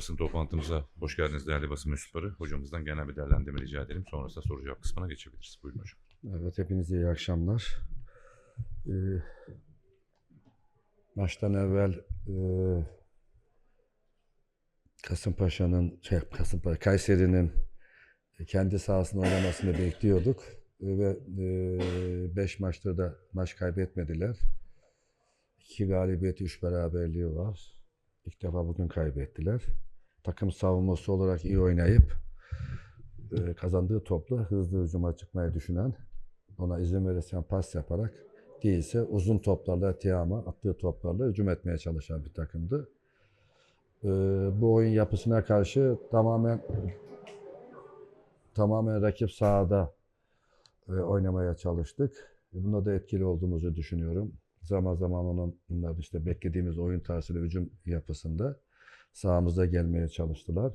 basın toplantımıza hoş geldiniz değerli basın mensupları. Hocamızdan genel bir değerlendirme rica edelim. Sonrasında soru cevap kısmına geçebiliriz. Buyurun hocam. Evet, hepinize iyi akşamlar. Ee, maçtan evvel e, Kasımpaşa'nın, şey, Kasımpaşa, Kayseri'nin kendi sahasında oynamasını bekliyorduk. Ve 5 maçta da maç kaybetmediler. 2 galibiyeti, 3 beraberliği var. İlk defa bugün kaybettiler. Takım savunması olarak iyi oynayıp e, kazandığı topla hızlı hücuma çıkmayı düşünen, ona izin verirsen pas yaparak, değilse uzun toplarla, Tiam'a attığı toplarla hücum etmeye çalışan bir takımdı. E, bu oyun yapısına karşı tamamen tamamen rakip sahada e, oynamaya çalıştık. Bunda da etkili olduğumuzu düşünüyorum. Zaman zaman onun işte beklediğimiz oyun tarzıyla hücum yapısında sahamıza gelmeye çalıştılar.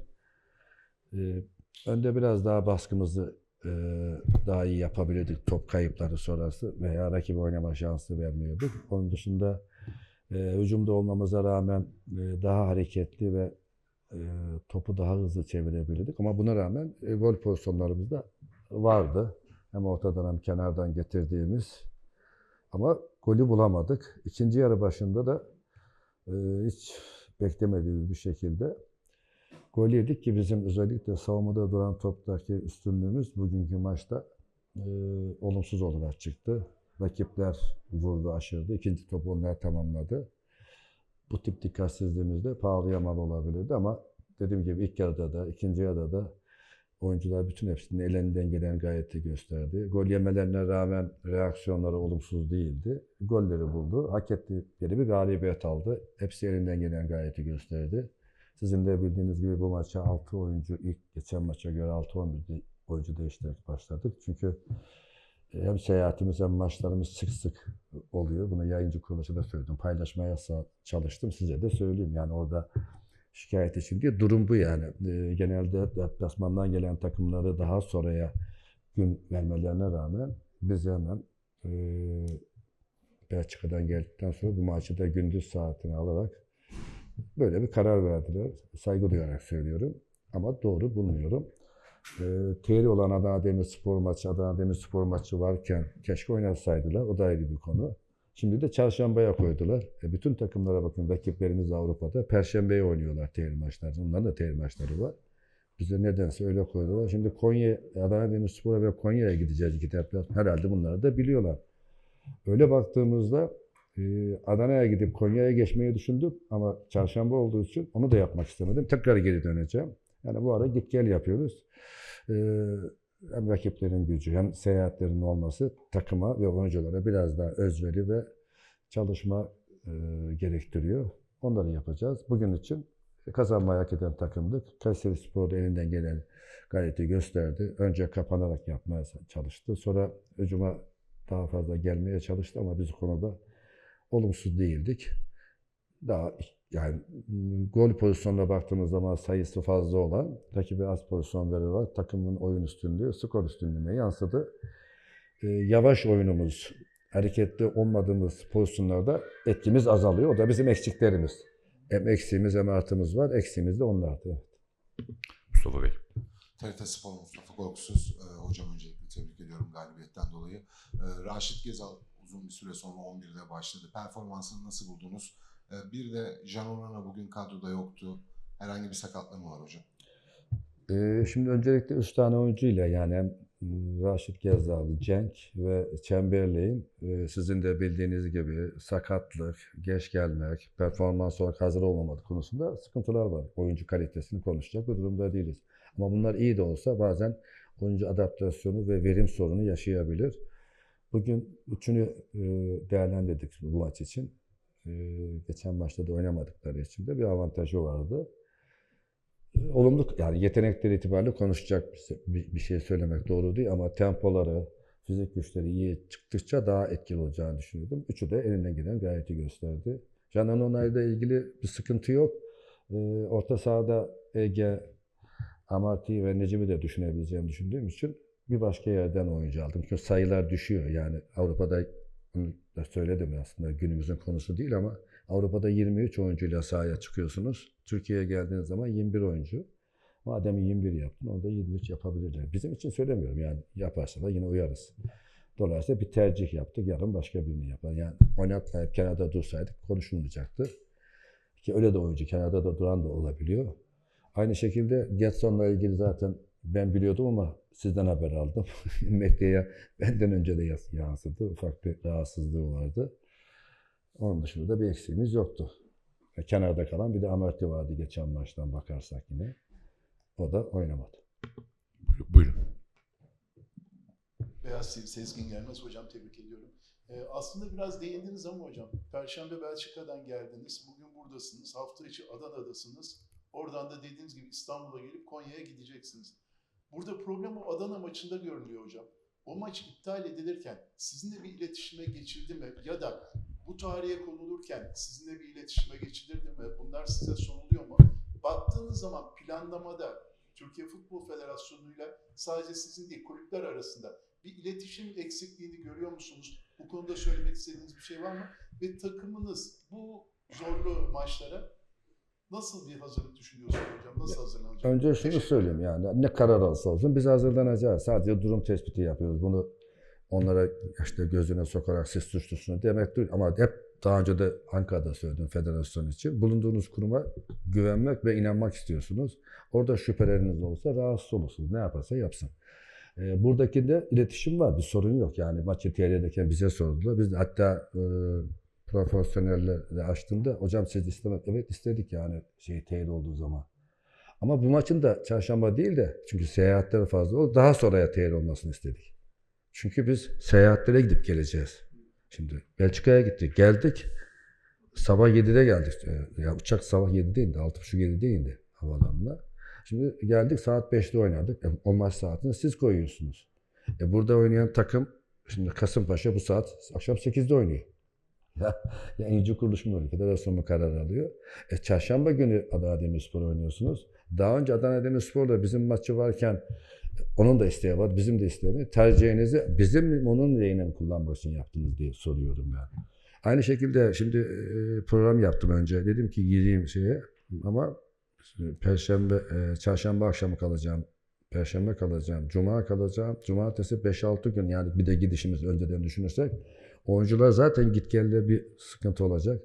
E, önde biraz daha baskımızı e, daha iyi yapabilirdik top kayıpları sonrası veya rakibe oynama şansı vermiyorduk. Onun dışında e, hücumda olmamıza rağmen e, daha hareketli ve e, topu daha hızlı çevirebilirdik. Ama buna rağmen e, gol pozisyonlarımız da vardı. Hem ortadan hem kenardan getirdiğimiz. Ama golü bulamadık. İkinci yarı başında da e, hiç beklemediğimiz bir şekilde gol yedik ki bizim özellikle savunmada duran toptaki üstünlüğümüz bugünkü maçta e, olumsuz olarak çıktı. Rakipler vurdu, aşırdı. İkinci topu onlar tamamladı. Bu tip dikkatsizliğimizde pahalıya mal olabilirdi ama dediğim gibi ilk yarıda da, ikinci yarıda da oyuncular bütün hepsinin elinden gelen gayreti gösterdi. Gol yemelerine rağmen reaksiyonları olumsuz değildi. Golleri buldu. Hak ettikleri bir galibiyet aldı. Hepsi elinden gelen gayreti gösterdi. Sizin de bildiğiniz gibi bu maça 6 oyuncu ilk geçen maça göre 6-11 oyuncu değiştirerek başladık. Çünkü hem seyahatimiz hem maçlarımız sık sık oluyor. Bunu yayıncı kuruluşa da söyledim. Paylaşmaya çalıştım. Size de söyleyeyim. Yani orada şikayet için değil. Durum bu yani. E, genelde deplasmandan gelen takımları daha sonraya gün vermelerine rağmen biz hemen e, Belçika'dan geldikten sonra bu maçı da gündüz saatine alarak böyle bir karar verdiler. Saygı duyarak söylüyorum. Ama doğru bulmuyorum. E, tehri olan Adana Demirspor maçı, Adana Demirspor maçı varken keşke oynasaydılar. O da ayrı bir konu. Şimdi de çarşambaya koydular. E, bütün takımlara bakın rakiplerimiz Avrupa'da perşembeye oynuyorlar tehri maçlarını. Onların da tehri maçları var. Bize nedense öyle koydular. Şimdi Konya, Adana Demirspor'a ve Konya'ya gideceğiz iki deplasman. Herhalde bunları da biliyorlar. Öyle baktığımızda e, Adana'ya gidip Konya'ya geçmeyi düşündüm ama çarşamba olduğu için onu da yapmak istemedim. Tekrar geri döneceğim. Yani bu ara git gel yapıyoruz. E, hem rakiplerin gücü hem seyahatlerin olması takıma ve oyunculara biraz daha özveri ve çalışma e, gerektiriyor. Onları yapacağız. Bugün için kazanmayı hak eden takımdık. Kayseri Spor da elinden gelen gayreti gösterdi. Önce kapanarak yapmaya çalıştı. Sonra hücuma daha fazla gelmeye çalıştı ama biz konuda olumsuz değildik. Daha yani gol pozisyonuna baktığımız zaman sayısı fazla olan, rakibe az pozisyon veriyorlar. Takımın oyun üstünlüğü, skor üstünlüğüne yansıdı. Ee, yavaş oyunumuz, hareketli olmadığımız pozisyonlarda etkimiz azalıyor. O da bizim eksiklerimiz. Hem eksiğimiz hem artımız var. Eksiğimiz de onlardı. Mustafa Bey. TRT Spor Mustafa Korkusuz. E, hocam öncelikle tebrik ediyorum galibiyetten dolayı. E, Raşit Gezal uzun bir süre sonra 11'de başladı. Performansını nasıl buldunuz? E, bir de Can Orhan'a bugün kadroda yoktu. Herhangi bir sakatlığı mı var hocam? Ee, şimdi öncelikle üç tane oyuncuyla yani hem Raşit Gezzali, Cenk ve Çemberley'in e, sizin de bildiğiniz gibi sakatlık, geç gelmek, performans olarak hazır olmamak konusunda sıkıntılar var. Oyuncu kalitesini konuşacak bir durumda değiliz. Ama bunlar iyi de olsa bazen oyuncu adaptasyonu ve verim sorunu yaşayabilir. Bugün üçünü e, değerlendirdik bu maç için. E, geçen maçta da oynamadıkları için de bir avantajı vardı. E, Olumlu yani yetenekleri itibariyle konuşacak bir, şey söylemek doğru değil ama tempoları, fizik güçleri iyi çıktıkça daha etkili olacağını düşünüyordum. Üçü de elinden gelen gayreti gösterdi. Canan Onay'la ilgili bir sıkıntı yok. E, orta sahada Ege, Amarty ve Necip'i de düşünebileceğimi düşündüğüm için bir başka yerden oyuncu aldım. Çünkü sayılar düşüyor. Yani Avrupa'da bunu da söyledim aslında günümüzün konusu değil ama Avrupa'da 23 oyuncuyla sahaya çıkıyorsunuz. Türkiye'ye geldiğiniz zaman 21 oyuncu. Madem 21 yaptın, onu da 23 yapabilirler. Bizim için söylemiyorum yani yaparsa da yine uyarız. Dolayısıyla bir tercih yaptık, yarın başka birini yapar. Yani oynatmayıp kenarda dursaydık konuşulmayacaktı. Ki öyle de oyuncu kenarda da duran da olabiliyor. Aynı şekilde Getson'la ilgili zaten ben biliyordum ama sizden haber aldım. Mekke'ye benden önce de yansıdı. Ufak bir rahatsızlığı vardı. Onun dışında da bir eksiğimiz yoktu. E, Kenarda kalan bir de Amartya vardı geçen maçtan bakarsak yine. O da oynamadı. Buyurun. buyurun. Beyaz Sezgin Gelmez hocam tebrik ediyorum. Ee, aslında biraz değindiniz ama hocam Perşembe Belçika'dan geldiniz. Bugün buradasınız. Hafta içi Adana'dasınız. Oradan da dediğiniz gibi İstanbul'a gelip Konya'ya gideceksiniz. Burada problem o Adana maçında görünüyor hocam. O maç iptal edilirken sizinle bir iletişime geçildi mi? Ya da bu tarihe konulurken sizinle bir iletişime geçilirdi mi? Bunlar size soruluyor mu? Baktığınız zaman planlamada Türkiye Futbol Federasyonu'yla sadece sizin değil kulüpler arasında bir iletişim eksikliğini görüyor musunuz? Bu konuda söylemek istediğiniz bir şey var mı? Ve takımınız bu zorlu maçlara nasıl bir hazırlık düşünüyorsunuz hocam? Nasıl hazırlanacak? Önce şunu söyleyeyim yani ne karar alsa olsun biz hazırlanacağız. Sadece durum tespiti yapıyoruz. Bunu onlara işte gözüne sokarak siz suçlusunuz demek değil. Ama hep daha önce de Ankara'da söyledim federasyon için. Bulunduğunuz kuruma güvenmek ve inanmak istiyorsunuz. Orada şüpheleriniz olsa rahatsız olursunuz. Ne yaparsa yapsın. Ee, buradaki de iletişim var. Bir sorun yok. Yani maçı TR'deyken bize sordular. Biz de hatta e, profesyonelle açtığımda hocam siz istemek evet istedik yani şey teyit olduğu zaman. Ama bu maçın da çarşamba değil de çünkü seyahatleri fazla oldu. Daha sonraya teyit olmasını istedik. Çünkü biz seyahatlere gidip geleceğiz. Şimdi Belçika'ya gittik. Geldik. Sabah 7'de geldik. Ee, Ya uçak sabah 7'de indi. 6.30-7'de indi havalanına. Şimdi geldik saat 5'te oynadık. E, o maç saatini siz koyuyorsunuz. E, burada oynayan takım şimdi Kasımpaşa bu saat akşam 8'de oynuyor. Ya, ya İnci Kuruluş mu Federasyon mu karar alıyor? E, çarşamba günü Adana Demirspor oynuyorsunuz. Daha önce Adana Demirspor'da bizim maçı varken onun da isteği var, bizim de isteğimiz. Tercihinizi bizim onun lehine mi kullanmak için yaptınız diye soruyorum yani. Aynı şekilde şimdi e, program yaptım önce. Dedim ki gireyim şeye ama Perşembe, e, çarşamba akşamı kalacağım. Perşembe kalacağım. Cuma kalacağım. Cumartesi 5-6 gün yani bir de gidişimiz önceden düşünürsek oyuncular zaten git gelde bir sıkıntı olacak.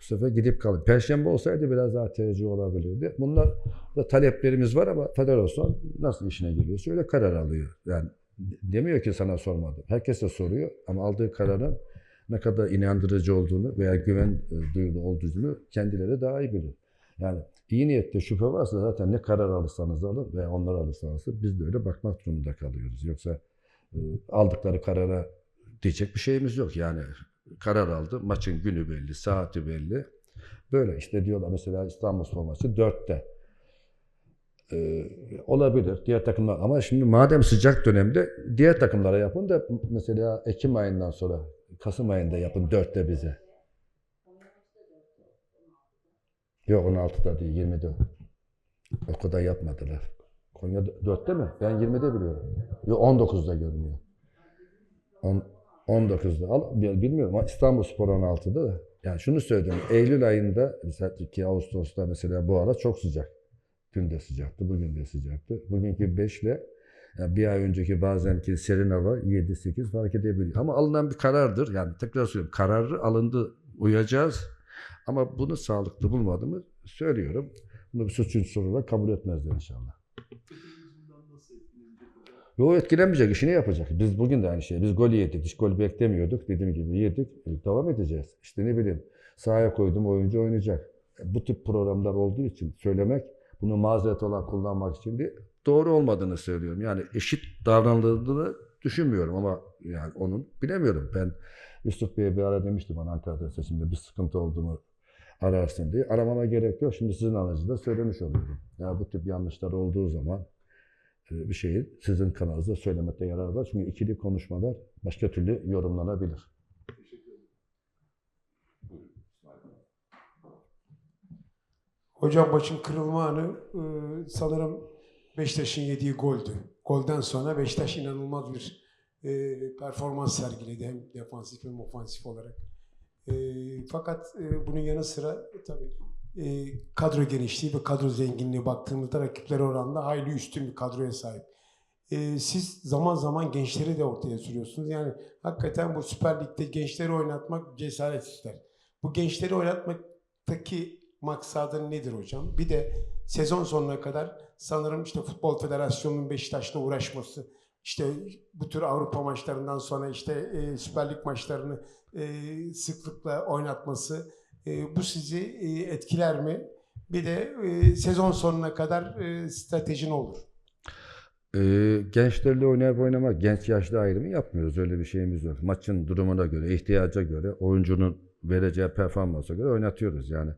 Bu sefer gidip kalın. Perşembe olsaydı biraz daha tercih olabilirdi. Bunlar da taleplerimiz var ama federasyon nasıl işine geliyorsa öyle karar alıyor. Yani demiyor ki sana sormadım. Herkes de soruyor ama aldığı kararın ne kadar inandırıcı olduğunu veya güven e, duyulu olduğunu kendileri daha iyi bilir. Yani iyi niyette şüphe varsa zaten ne karar alırsanız alın veya onlar alırsanız biz de öyle bakmak durumunda kalıyoruz. Yoksa e, aldıkları karara diyecek bir şeyimiz yok. Yani karar aldı. Maçın günü belli, saati belli. Böyle işte diyorlar mesela İstanbul maçı 4'te. Ee, olabilir diğer takımlar ama şimdi madem sıcak dönemde diğer takımlara yapın da mesela Ekim ayından sonra Kasım ayında yapın 4'te bize. Yok 16'da değil 24. O kadar yapmadılar. Konya 4'te mi? Ben 20'de biliyorum. Yok 19'da görünüyor. On- 19'da. Al, bil- bilmiyorum ama İstanbul Spor 16'da da. Yani şunu söyleyeyim. Eylül ayında mesela ki Ağustos'ta mesela bu ara çok sıcak. Dün de sıcaktı, bugün de sıcaktı. Bugünkü 5 ile yani bir ay önceki bazenki serin hava 7-8 fark edebiliyor. Ama alınan bir karardır. Yani tekrar söylüyorum. Kararı alındı. Uyacağız. Ama bunu sağlıklı bulmadığımı söylüyorum. Bunu bir suç unsuru olarak kabul etmezler inşallah. Takımınız bundan nasıl etkilenecek hocam? Yo etkilenmeyecek, işini yapacak. Biz bugün de aynı şey. Biz gol yedik, hiç gol beklemiyorduk. Dediğim gibi yedik, e, devam edeceğiz. İşte ne bileyim, sahaya koydum oyuncu oynayacak. E, Bu tip programlar olduğu için söylemek, bunu mazeret olarak kullanmak için değil, doğru olmadığını söylüyorum. Yani eşit davranıldığını düşünmüyorum ama yani onun bilemiyorum. Ben Yusuf Bey'e bir ara demiştim bana Ankara'da seçimde bir sıkıntı olduğunu ararsın diye. Aramama gerek yok. Şimdi sizin aracınızda söylemiş oluyorum. Ya bu tip yanlışlar olduğu zaman bir şeyi sizin kanalınızda söylemekte yarar var. Çünkü ikili konuşmalar başka türlü yorumlanabilir. Hocam maçın kırılma anı e, sanırım Beşiktaş'ın yediği goldü. Golden sonra Beşiktaş inanılmaz bir e, performans sergiledi hem defansif hem ofansif olarak. E, E, fakat e, bunun yanı sıra e, tabii e, kadro genişliği ve kadro zenginliği baktığımızda rakipleri oranla hayli üstün bir kadroya sahip. E, siz zaman zaman gençleri de ortaya sürüyorsunuz. Yani hakikaten bu Süper Lig'de gençleri oynatmak cesaret ister. Bu gençleri oynatmaktaki maksadın nedir hocam? Bir de sezon sonuna kadar sanırım işte Futbol Federasyonu'nun Beşiktaş'la uğraşması, işte bu tür Avrupa maçlarından sonra işte e, Süper Lig maçlarını e, sıklıkla oynatması e, bu sizi e, etkiler mi? Bir de e, sezon sonuna kadar e, strateji ne olur? Ee, gençlerle oynayıp oynamak, genç yaşlı ayrımı yapmıyoruz. Öyle bir şeyimiz yok. Maçın durumuna göre, ihtiyaca göre, oyuncunun vereceği performansa göre oynatıyoruz. Yani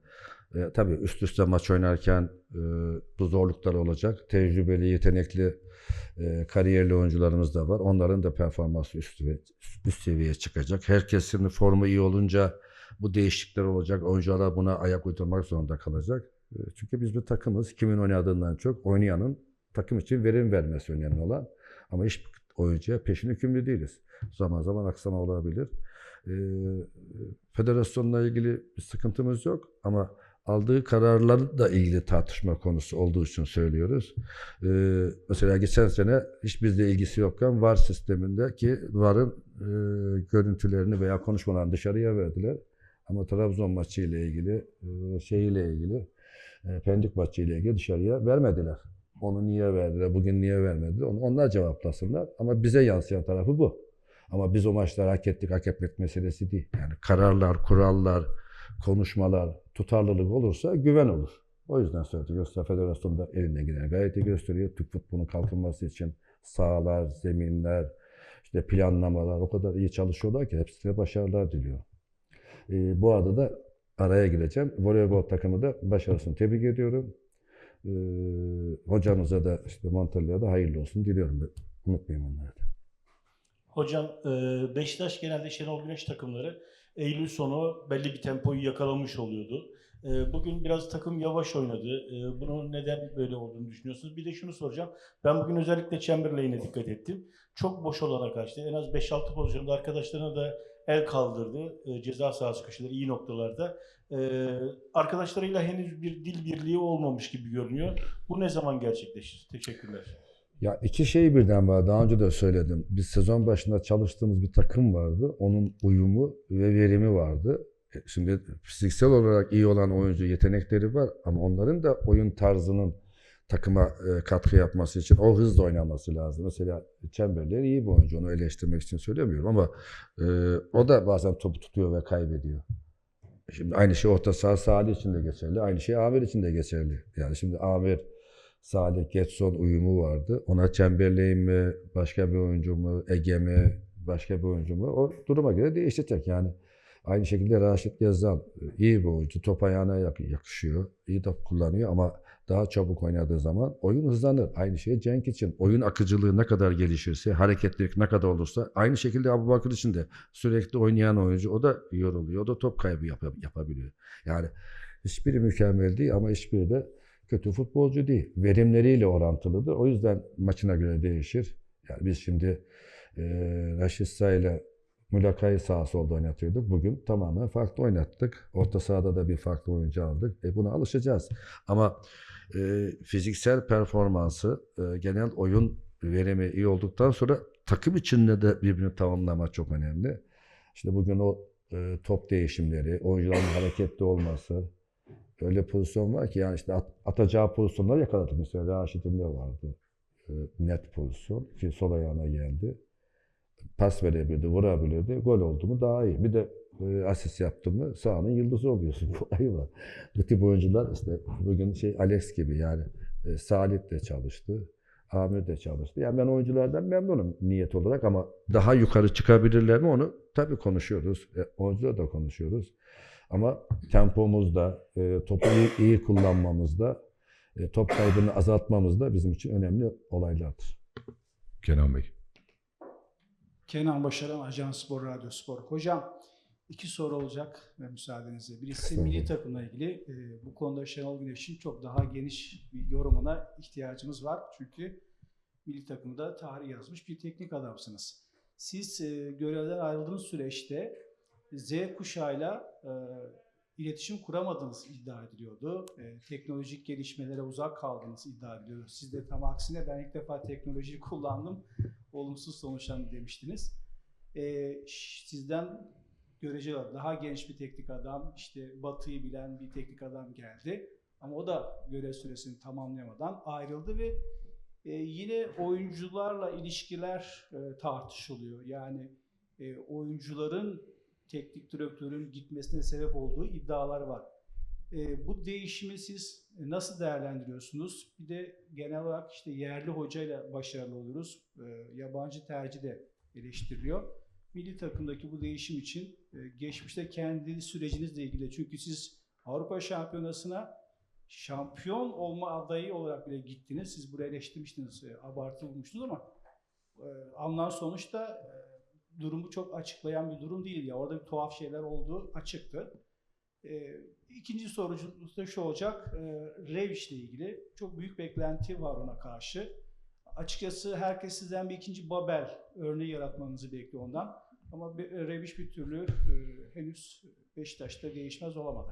e, tabii üst üste maç oynarken e, bu zorluklar olacak. Tecrübeli, yetenekli, e, kariyerli oyuncularımız da var. Onların da performansı üst, seviye- üst seviyeye çıkacak. Herkesin formu iyi olunca bu değişiklikler olacak. Oyuncular buna ayak uydurmak zorunda kalacak. E, Çünkü biz bir takımız. Kimin oynadığından çok oynayanın takım için verim vermesi önemli olan. Ama hiç oyuncuya peşin hükümlü değiliz. Zaman zaman aksama olabilir. Ee, federasyonla ilgili bir sıkıntımız yok ama aldığı kararlarla ilgili tartışma konusu olduğu için söylüyoruz. Ee, mesela geçen sene hiç bizle ilgisi yokken VAR sisteminde ki VAR'ın e, görüntülerini veya konuşmalarını dışarıya verdiler. Ama Trabzon maçı ile ilgili, e, şeyiyle ilgili, e, Pendik maçı ile ilgili dışarıya vermediler. Onu niye verdiler, bugün niye vermediler? Onlar cevaplasınlar. Ama bize yansıyan tarafı bu. Ama biz o maçları hak ettik, hak etmek meselesi değil. Yani kararlar, kurallar, konuşmalar, tutarlılık olursa güven olur. O yüzden söyledik. Yoksa federasyon da eline gelen gayet iyi gösteriyor. Türk futbolunun kalkınması için sahalar, zeminler, işte planlamalar o kadar iyi çalışıyorlar ki hepsine başarılar diliyor. Ee, bu arada da araya gireceğim. Voleybol takımı da başarısını tebrik ediyorum. Ee, hocamıza da işte Montella'ya da hayırlı olsun diliyorum. Unutmayayım onları da. Hocam e, Beşiktaş genelde Şenol Güneş takımları Eylül sonu belli bir tempoyu yakalamış oluyordu. E, Bugün biraz takım yavaş oynadı. E, Bunun neden böyle olduğunu düşünüyorsunuz? Bir de şunu soracağım. Ben bugün özellikle Chamberlain'e dikkat ettim. Çok boş olana kaçtı. En az 5-6 pozisyonda arkadaşlarına da el kaldırdı. E, Ceza sahası köşeleri iyi noktalarda. E, Arkadaşlarıyla henüz bir dil birliği olmamış gibi görünüyor. Bu ne zaman gerçekleşir? Teşekkürler. Ya iki şey birden var. Daha önce de söyledim. Biz sezon başında çalıştığımız bir takım vardı. Onun uyumu ve verimi vardı. E, Şimdi fiziksel olarak iyi olan oyuncu yetenekleri var ama onların da oyun tarzının takıma e, katkı yapması için o hızla oynaması lazım. Mesela Chamberlain iyi bir oyuncu. Onu eleştirmek için söylemiyorum ama e, o da bazen topu tutuyor ve kaybediyor. Şimdi aynı şey orta saha Salih için de geçerli. Aynı şey Amir için de geçerli. Yani şimdi Amir Salih Getson uyumu vardı. Ona Chamberlain mi, başka bir oyuncu mu, Ege mi, başka bir oyuncu mu? O duruma göre değişecek yani. Aynı şekilde Raşit Gezzal iyi bir oyuncu. Top ayağına yak- yakışıyor. iyi top kullanıyor ama daha çabuk oynadığı zaman oyun hızlanır. Aynı şey Cenk için. Oyun akıcılığı ne kadar gelişirse, hareketlilik ne kadar olursa aynı şekilde Abubakır için de sürekli oynayan oyuncu o da yoruluyor. O da top kaybı yap- yapabiliyor. Yani hiçbiri mükemmel değil ama hiçbiri de kötü futbolcu değil. Verimleriyle orantılıdır. O yüzden maçına göre değişir. Yani biz şimdi e, Raşit ile Mülakay'ı sağ solda oynatıyorduk. Bugün tamamen farklı oynattık. Orta sahada da bir farklı oyuncu aldık. E buna alışacağız. Ama e, fiziksel performansı, e, genel oyun verimi iyi olduktan sonra takım içinde de birbirini tamamlama çok önemli. İşte bugün o e, top değişimleri, oyuncuların hareketli olması, öyle pozisyon var ki yani işte at- atacağı pozisyonları yakaladık. Mesela Raşit'in de vardı. E, net pozisyon ki sol ayağına geldi. Pas verebildi, vurabilirdi. Gol oldu mu daha iyi. Bir de e, asist yaptı mı sahanın yıldızı oluyorsun. Kolayı var. Bu tip oyuncular işte bugün şey Alex gibi yani e, Salih de çalıştı. Amir de çalıştı. Yani ben oyunculardan memnunum niyet olarak ama daha yukarı çıkabilirler mi onu tabii konuşuyoruz. E, oyuncular da konuşuyoruz. Ama tempomuzda, e, topu iyi, kullanmamızda, e, top kaybını azaltmamızda bizim için önemli olaylardır. Kenan Bey. Kenan Başaran, Ajans Spor, Radyo Spor. Hocam iki soru olacak ve müsaadenizle. Birisi milli takımla ilgili. Ee, bu konuda Şenol Güneş'in çok daha geniş bir yorumuna ihtiyacımız var. Çünkü milli takımda tarih yazmış bir teknik adamsınız. Siz e, görevden ayrıldığınız süreçte Z kuşağıyla e, iletişim kuramadığınız iddia ediliyordu. E, teknolojik gelişmelere uzak kaldığınız iddia ediliyordu. Siz de tam aksine ben ilk defa teknolojiyi kullandım, olumsuz sonuçlandı demiştiniz. E, sizden görece daha genç bir teknik adam, işte Batı'yı bilen bir teknik adam geldi. Ama o da görev süresini tamamlayamadan ayrıldı ve e, yine oyuncularla ilişkiler e, tartışılıyor. Yani e, oyuncuların teknik direktörün gitmesine sebep olduğu iddialar var. E, bu değişimi siz nasıl değerlendiriyorsunuz? Bir de genel olarak işte yerli hocayla başarılı oluruz. E, yabancı tercih de eleştiriliyor. Milli takımdaki bu değişim için e, geçmişte kendi sürecinizle ilgili çünkü siz Avrupa Şampiyonası'na şampiyon olma adayı olarak bile gittiniz. Siz buraya eleştirmiştiniz, e, abartı bulmuştunuz ama e, alınan sonuçta e, durumu çok açıklayan bir durum değil ya. Orada bir tuhaf şeyler olduğu açıktı. E, ikinci soru da şu olacak. E, Revic ile ilgili çok büyük beklenti var ona karşı. Açıkçası herkes sizden bir ikinci Babel örneği yaratmanızı bekliyor ondan. Ama bir- Revic bir türlü e, henüz Beşiktaş'ta değişmez olamadı.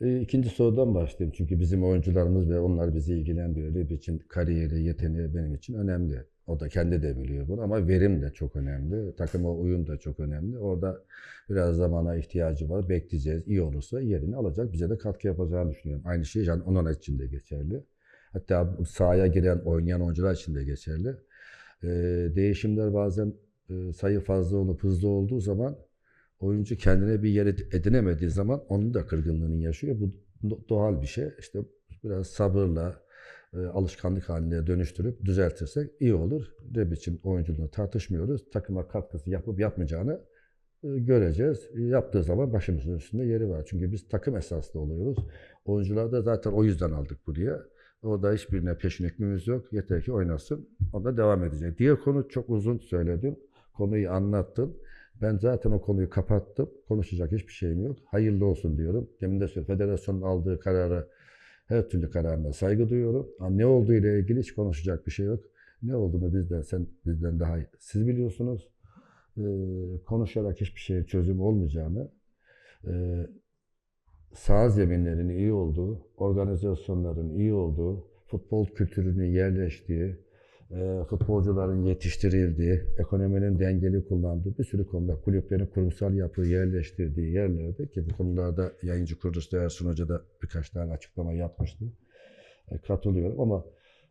E, İkinci sorudan başlayayım. Çünkü bizim oyuncularımız ve onlar bizi ilgilendiriyor. Rip için kariyeri, yeteneği benim için önemli. O da kendi de biliyor bunu ama verim de çok önemli. Takıma uyum da çok önemli. Orada biraz zamana ihtiyacı var. Bekleyeceğiz. İyi olursa yerini alacak. Bize de katkı yapacağını düşünüyorum. Aynı şey Can Onan için de geçerli. Hatta sahaya giren, oynayan oyuncular için de geçerli. E, değişimler bazen e, sayı fazla olup hızlı olduğu zaman oyuncu kendine bir yer ed- edinemediği zaman onun da kırgınlığını yaşıyor. Bu do- doğal bir şey. İşte biraz sabırla, e, alışkanlık haline dönüştürüp düzeltirsek iyi olur. Rebic'in oyunculuğunu tartışmıyoruz. Takıma katkısı yapıp yapmayacağını e, göreceğiz. Yaptığı zaman başımızın üstünde yeri var. Çünkü biz takım esaslı oluyoruz. Oyuncular da zaten o yüzden aldık buraya. Orada hiçbirine peşin hükmümüz yok. Yeter ki oynasın. O da devam edecek. Diğer konu çok uzun söyledim. Konuyu anlattın. Ben zaten o konuyu kapattım. Konuşacak hiçbir şeyim yok. Hayırlı olsun diyorum. Demin de söyledim. Federasyonun aldığı karara, her türlü kararına saygı duyuyorum. Ama ne olduğu ile ilgili hiç konuşacak bir şey yok. Ne olduğunu bizden, sen bizden daha iyi. Siz biliyorsunuz. Ee, konuşarak hiçbir şeyin çözüm olmayacağını, e, saha zeminlerinin iyi olduğu, organizasyonların iyi olduğu, futbol kültürünün yerleştiği, e, futbolcuların yetiştirildiği, ekonominin dengeli kullandığı bir sürü konuda kulüplerin kurumsal yapı yerleştirdiği yerlerde ki bu konularda yayıncı kuruluşta Ersun Hoca da birkaç tane açıklama yapmıştı. E, katılıyorum ama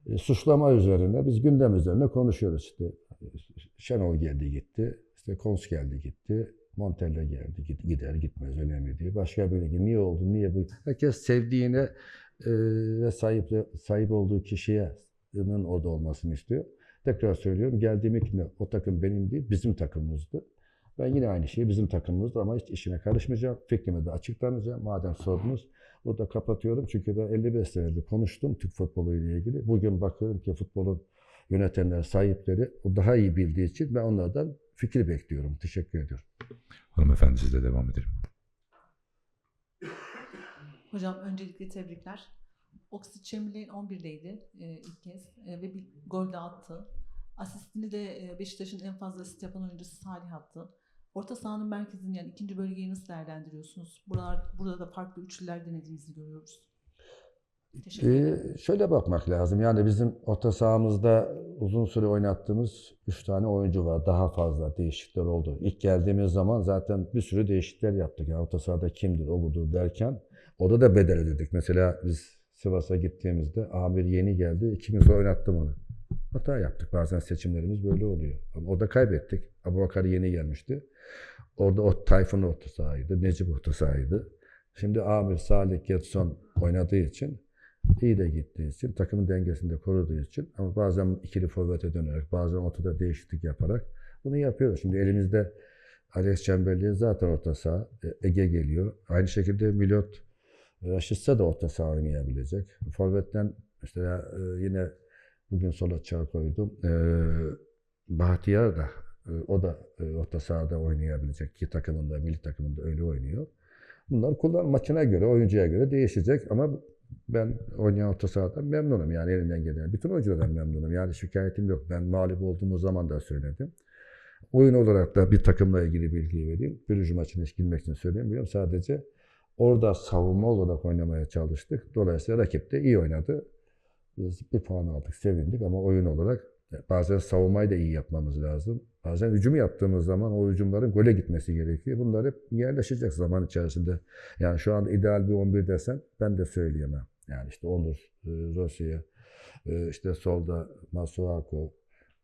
e, suçlama üzerine biz gündem üzerine konuşuyoruz işte. E, Şenol geldi gitti, işte Kons geldi gitti, Montella geldi gider gitmez önemli değil. Başka bir niye oldu, niye bu? Herkes sevdiğine e, ve sahip sahip olduğu kişiye nin orada olmasını istiyor. Tekrar söylüyorum geldiğim ilk o takım benim değil bizim takımımızdı. Ben yine aynı şeyi bizim takımımızdı ama hiç işine karışmayacağım. Fikrimi de açıklanacağım. Madem sordunuz burada kapatıyorum. Çünkü ben 55 senedir konuştum Türk futbolu ile ilgili. Bugün bakıyorum ki futbolun yönetenler, sahipleri o daha iyi bildiği için ben onlardan fikir bekliyorum. Teşekkür ediyorum. Hanımefendi sizle devam edelim. Hocam öncelikle tebrikler. Oxlade Chamberlain 11'deydi e, ilk kez e, ve bir gol de attı. Asistini de e, Beşiktaş'ın en fazla asist yapan oyuncusu Salih attı. Orta sahanın merkezini yani ikinci bölgeyi nasıl değerlendiriyorsunuz? Buralar, burada da farklı üçlüler denediğinizi görüyoruz. Ee, şöyle bakmak lazım. Yani bizim orta sahamızda uzun süre oynattığımız 3 tane oyuncu var. Daha fazla değişiklikler oldu. İlk geldiğimiz zaman zaten bir sürü değişiklikler yaptık. Yani orta sahada kimdir, o budur derken orada da bedel ödedik. Mesela biz Sivas'a gittiğimizde Amir yeni geldi. İkimiz oynattım onu. Hata yaptık. Bazen seçimlerimiz böyle oluyor. Ama orada kaybettik. Abubakar yeni gelmişti. Orada o Tayfun orta sahaydı. Necip orta sahaydı. Şimdi Amir, Salih, Getson oynadığı için iyi de gittiği için, takımın dengesini de koruduğu için ama bazen ikili forvete dönerek, bazen ortada değişiklik yaparak bunu yapıyoruz. Şimdi elimizde Alex Chamberlain zaten orta saha, e, Ege geliyor. Aynı şekilde Milot Raşitsa da orta saha oynayabilecek. Forvetten işte e, yine bugün sola çağ koydum. E, Bahtiyar da e, o da orta sahada oynayabilecek ki takımında, milli takımında öyle oynuyor. Bunlar kullan maçına göre, oyuncuya göre değişecek ama ben oynayan orta sahadan memnunum yani elimden gelen. Bütün oyunculardan memnunum. Yani şikayetim yok. Ben mağlup olduğumuz zaman da söyledim. Oyun olarak da bir takımla ilgili bilgi vereyim. Brüj maçına hiç girmek için söylemiyorum. Sadece orada savunma olarak oynamaya çalıştık. Dolayısıyla rakip de iyi oynadı. Biz bir puan aldık, sevindik ama oyun olarak bazen savunmayı da iyi yapmamız lazım. Bazen hücum yaptığımız zaman o hücumların gole gitmesi gerekiyor. Bunlar hep yerleşecek zaman içerisinde. Yani şu anda ideal bir 11 desen ben de söyleyemem. Yani işte Onur, e, Rossi'ye, e, işte solda Masuako,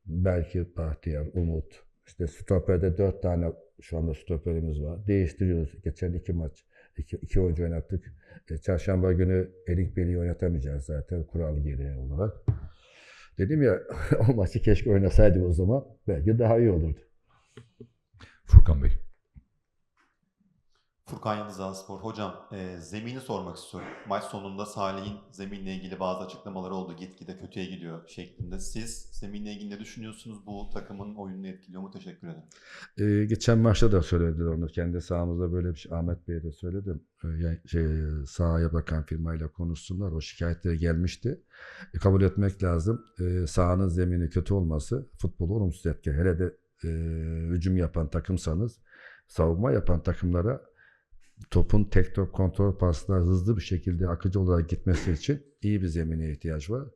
belki Bahtiyar, Umut. İşte stoperde dört tane şu anda stoperimiz var. Değiştiriyoruz. Geçen iki maç, iki, iki oyuncu oynattık. E, çarşamba günü Erik Bey'i oynatamayacağız zaten kural gereği olarak. Dedim ya o maçı keşke oynasaydık o zaman. Belki daha iyi olurdu. Furkan Bey. Furkan Yıldız Spor. Hocam e, zemini sormak istiyorum. Maç sonunda Salih'in zeminle ilgili bazı açıklamaları oldu. Gitgide kötüye gidiyor şeklinde. Siz zeminle ilgili ne düşünüyorsunuz? Bu takımın oyununu etkiliyor mu? Teşekkür ederim. Ee, geçen maçta da söylediler onu. Kendi sahamızda böyle bir şey Ahmet Bey'e de söyledim. Ee, şey, sahaya bakan firmayla konuşsunlar. O şikayetleri gelmişti. E, kabul etmek lazım. E, sahanın zemini kötü olması futbolu olumsuz etki. Hele de e, hücum yapan takımsanız savunma yapan takımlara topun tek top kontrol paslar hızlı bir şekilde akıcı olarak gitmesi için iyi bir zemine ihtiyaç var.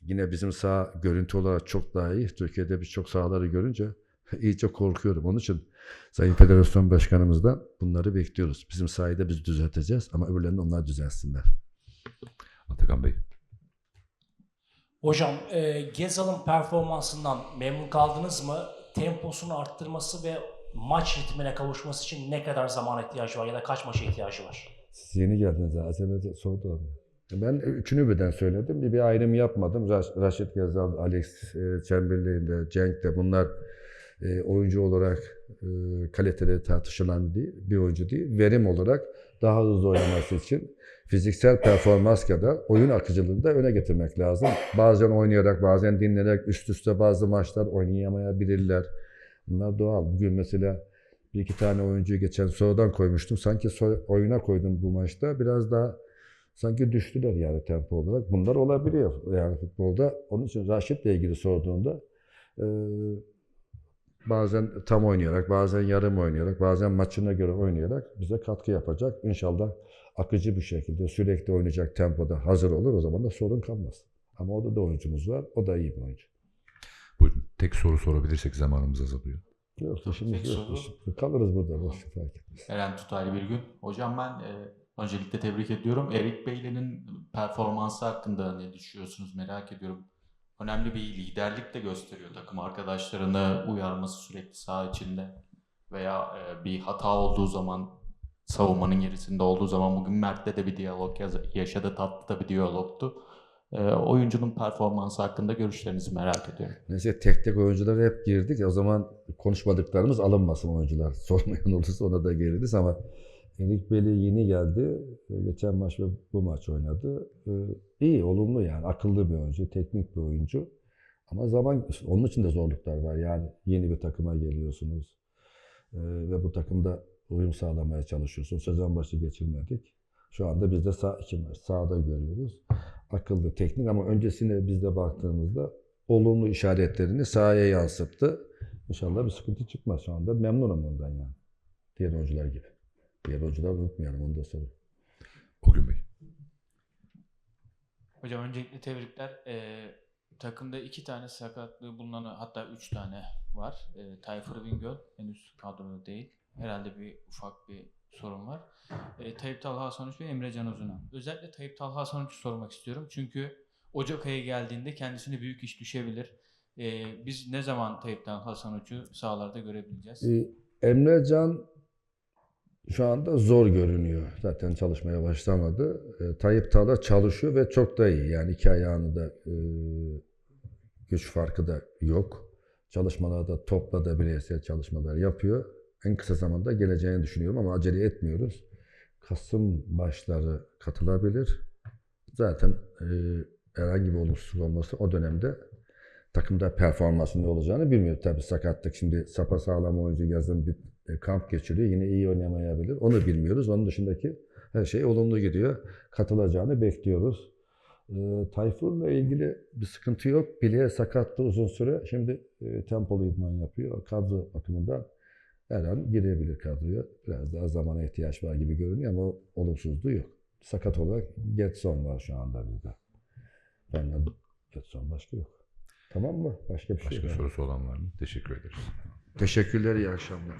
Yine bizim saha görüntü olarak çok daha iyi. Türkiye'de birçok sahaları görünce iyice korkuyorum. Onun için Sayın Federasyon Başkanımızdan bunları bekliyoruz. Bizim sahayı da biz düzelteceğiz ama öbürlerini onlar düzelsinler. Atakan Bey. Hocam e, Gezal'ın performansından memnun kaldınız mı? Temposunu arttırması ve maç ritmine kavuşması için ne kadar zaman ihtiyacı var ya da kaç maça ihtiyacı var? Siz yeni geldiniz. Azem'e sordu abi. Ben üçünü birden söyledim. Bir, bir ayrım yapmadım. Raş- Raşit Gezal, Alex e, Chamberlain de, Cenk de bunlar e, oyuncu olarak e, kaliteli tartışılan bir, bir oyuncu değil. Verim olarak daha hızlı oynaması için fiziksel performans kadar oyun akıcılığını da öne getirmek lazım. Bazen oynayarak, bazen dinlenerek üst üste bazı maçlar oynayamayabilirler. Bunlar doğal. Bugün mesela bir iki tane oyuncuyu geçen sonradan koymuştum. Sanki so- oyuna koydum bu maçta. Biraz daha sanki düştüler yani tempo olarak. Bunlar olabiliyor yani futbolda. Onun için Raşit'le ilgili sorduğunda e, bazen tam oynayarak, bazen yarım oynayarak, bazen maçına göre oynayarak bize katkı yapacak. İnşallah akıcı bir şekilde sürekli oynayacak tempoda hazır olur. O zaman da sorun kalmaz. Ama orada da oyuncumuz var. O da iyi bir oyuncu. Tek soru sorabilirsek zamanımız azalıyor. Yok, işimiz yok. soru. Kalırız burada. Boş fark etmez. Eren Tutaylı bir gün. Hocam ben e, öncelikle tebrik ediyorum. Erik Beyli'nin performansı hakkında ne düşünüyorsunuz merak ediyorum. Önemli bir liderlik de gösteriyor takım arkadaşlarını uyarması sürekli saha içinde veya e, bir hata olduğu zaman savunmanın gerisinde olduğu zaman bugün Mert'le de bir diyalog yaşadı. Tatlı da bir diyalogtu. E, oyuncunun performansı hakkında görüşlerinizi merak ediyorum. Neyse tek tek oyunculara hep girdik. O zaman konuşmadıklarımız alınmasın oyuncular. Sormayan olursa ona da geliriz ama Erik Beli yeni geldi. Ee, Geçen maç ve bu maç oynadı. Ee, İyi, olumlu yani. Akıllı bir oyuncu, teknik bir oyuncu. Ama zaman, onun için de zorluklar var. Yani yeni bir takıma geliyorsunuz. Ee, Ve bu takımda uyum sağlamaya çalışıyorsunuz. Sezon başı geçirmedik. Şu anda biz de sağ, iki maç sağda görüyoruz. Akıllı, teknik ama öncesine biz de baktığımızda olumlu işaretlerini sahaya yansıttı. İnşallah bir sıkıntı çıkmaz şu anda. Memnunum ondan yani. Diğer oyuncular gibi. Diğer oyuncular unutmayalım onu da söyleyeyim. O gün Bey. Hocam öncelikle tebrikler. Ee, takımda iki tane sakatlığı bulunan hatta üç tane var. Ee, Tayfur Bingöl henüz kadroda değil. Herhalde bir ufak bir sorun var. Ee, Tayyip Talha Sonuç ve Emre Can Uzun'a. Özellikle Tayyip Talha Sonuç'u sormak istiyorum. Çünkü Ocak ayı geldiğinde kendisine büyük iş düşebilir. Ee, biz ne zaman Tayyip Talha Sonuç'u sahalarda görebileceğiz? Ee, Emre Can şu anda zor görünüyor. Zaten çalışmaya başlamadı. Ee, Tayyip Tala çalışıyor ve çok da iyi. Yani iki ayağını da e, güç farkı da yok. Çalışmalarda topla da bireysel çalışmalar yapıyor. En kısa zamanda geleceğini düşünüyorum ama acele etmiyoruz. Kasım başları katılabilir. Zaten e, herhangi bir olumsuzluk olması o dönemde takımda performansın ne olacağını bilmiyor. Tabii sakatlık şimdi sapa sağlam oyuncu yazın bir e, kamp geçiriyor. Yine iyi oynamayabilir. Onu bilmiyoruz. Onun dışındaki her şey olumlu gidiyor. Katılacağını bekliyoruz. E, Tayfur'la ilgili bir sıkıntı yok. Bileğe sakattı uzun süre. Şimdi e, tempolu idman yapıyor. Kadro bakımından her an girebilir kadroya. Biraz daha zamana ihtiyaç var gibi görünüyor ama olumsuzluğu yok. Sakat olarak Getson var şu anda bizde. Benden Getson başka yok. Tamam mı? Başka bir şey Başka yok. sorusu olan var mı? Teşekkür ederiz. Teşekkürler, iyi akşamlar.